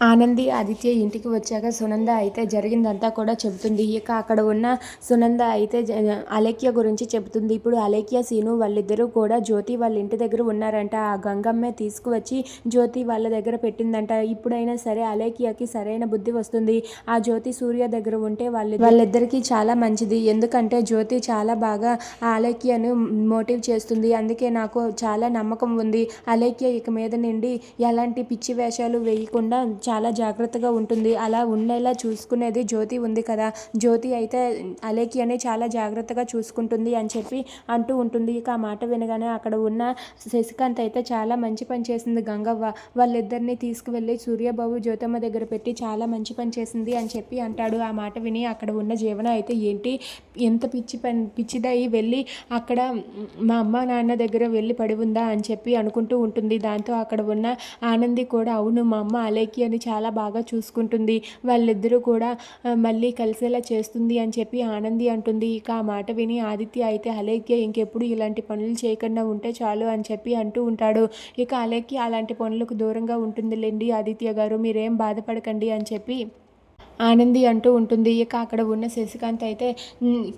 ఆనంది ఆదిత్య ఇంటికి వచ్చాక సునంద అయితే జరిగిందంతా కూడా చెబుతుంది. ఇక అక్కడ ఉన్న సునంద అయితే అలేఖ్య గురించి చెబుతుంది. ఇప్పుడు అలేఖ్య సీను వాళ్ళిద్దరూ కూడా జ్యోతి వాళ్ళ ఇంటి దగ్గర ఉన్నారంట. ఆ గంగమ్మే తీసుకువచ్చి జ్యోతి వాళ్ళ దగ్గర పెట్టిందంట. ఇప్పుడైనా సరే అలేఖ్యకి సరైన బుద్ధి వస్తుంది. ఆ జ్యోతి సూర్య దగ్గర ఉంటే వాళ్ళ వాళ్ళిద్దరికీ చాలా మంచిది. ఎందుకంటే జ్యోతి చాలా బాగా ఆ అలేఖ్యను మోటివ్ చేస్తుంది. అందుకే నాకు చాలా నమ్మకం ఉంది. అలేఖ్య ఇక మీద నుండి ఎలాంటి పిచ్చి వేషాలు వేయకుండా చాలా జాగ్రత్తగా ఉంటుంది. అలా ఉండేలా చూసుకునేది జ్యోతి ఉంది కదా. జ్యోతి అయితే అలేఖ్యని చాలా జాగ్రత్తగా చూసుకుంటుంది అని చెప్పి అంటూ ఉంటుంది. ఇక ఆ మాట వినగానే అక్కడ ఉన్న శశికాంత్ అయితే చాలా మంచి పని చేసింది. గంగవ్వ వాళ్ళిద్దరిని తీసుకువెళ్ళి సూర్యబాబు జ్యోతమ్మ దగ్గర పెట్టి చాలా మంచి పని చేసింది అని చెప్పి అంటాడు. ఆ మాట విని అక్కడ ఉన్న జీవన అయితే ఏంటి? ఎంత పిచ్చి పని పిచ్చిదై వెళ్ళి అక్కడ మా అమ్మ నాన్న దగ్గర వెళ్ళి పడి ఉందా అని చెప్పి అనుకుంటూ ఉంటుంది. దాంతో అక్కడ ఉన్న ఆనంది కూడా అవును మా అమ్మ అలేకి అని చాలా బాగా చూసుకుంటుంది. వాళ్ళిద్దరూ కూడా మళ్ళీ కలిసేలా చేస్తుంది అని చెప్పి ఆనంది అంటుంది. ఇక ఆ మాట విని ఆదిత్య అయితే అలేఖ్య ఇంకెప్పుడు ఇలాంటి పనులు చేయకుండా ఉంటే చాలు అని చెప్పి అంటూ ఉంటాడు. ఇక అలేఖ్య అలాంటి పనులకు దూరంగా ఉంటుందిలేండి ఆదిత్య గారు మీరేం బాధపడకండి అని చెప్పి ఆనంది అంటూ ఉంటుంది. ఇక అక్కడ ఉన్న శశికాంత్ అయితే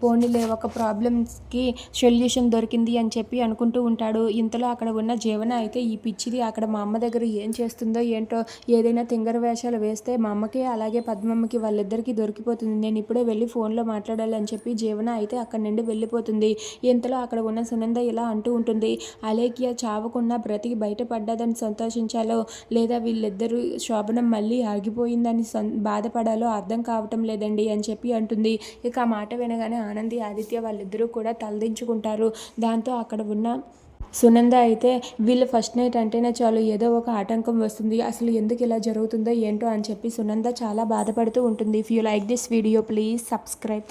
పోనీలే ఒక ప్రాబ్లమ్స్కి సొల్యూషన్ దొరికింది అని చెప్పి అనుకుంటూ ఉంటాడు. ఇంతలో అక్కడ ఉన్న జీవన అయితే ఈ పిచ్చిది అక్కడ మా అమ్మ దగ్గర ఏం చేస్తుందో ఏంటో ఏదైనా తింగర వేషాలు వేస్తే మా అమ్మకి అలాగే పద్మమ్మకి వాళ్ళిద్దరికీ దొరికిపోతుంది. నేను ఇప్పుడే వెళ్ళి ఫోన్లో మాట్లాడాలి అని చెప్పి జీవన అయితే అక్కడ నుండి వెళ్ళిపోతుంది. ఇంతలో అక్కడ ఉన్న సునంద ఇలా అంటూ ఉంటుంది. అలేఖ్య చావకుండా బ్రతికి బయటపడ్డదని సంతోషించాలో లేదా వీళ్ళిద్దరూ శోభనం మళ్ళీ ఆగిపోయిందని సం బాధపడాలో అర్థం కావటం లేదండి అని చెప్పి అంటుంది. ఇక ఆ మాట వినగానే ఆనంది ఆదిత్య వాళ్ళిద్దరూ కూడా తలదించుకుంటారు. దాంతో అక్కడ ఉన్న సునంద అయితే వీళ్ళు ఫస్ట్ నైట్ అంటేనే చాలు ఏదో ఒక ఆటంకం వస్తుంది. అసలు ఎందుకు ఇలా జరుగుతుందో ఏంటో అని చెప్పి సునంద చాలా బాధపడుతూ ఉంటుంది. If you like this video please subscribe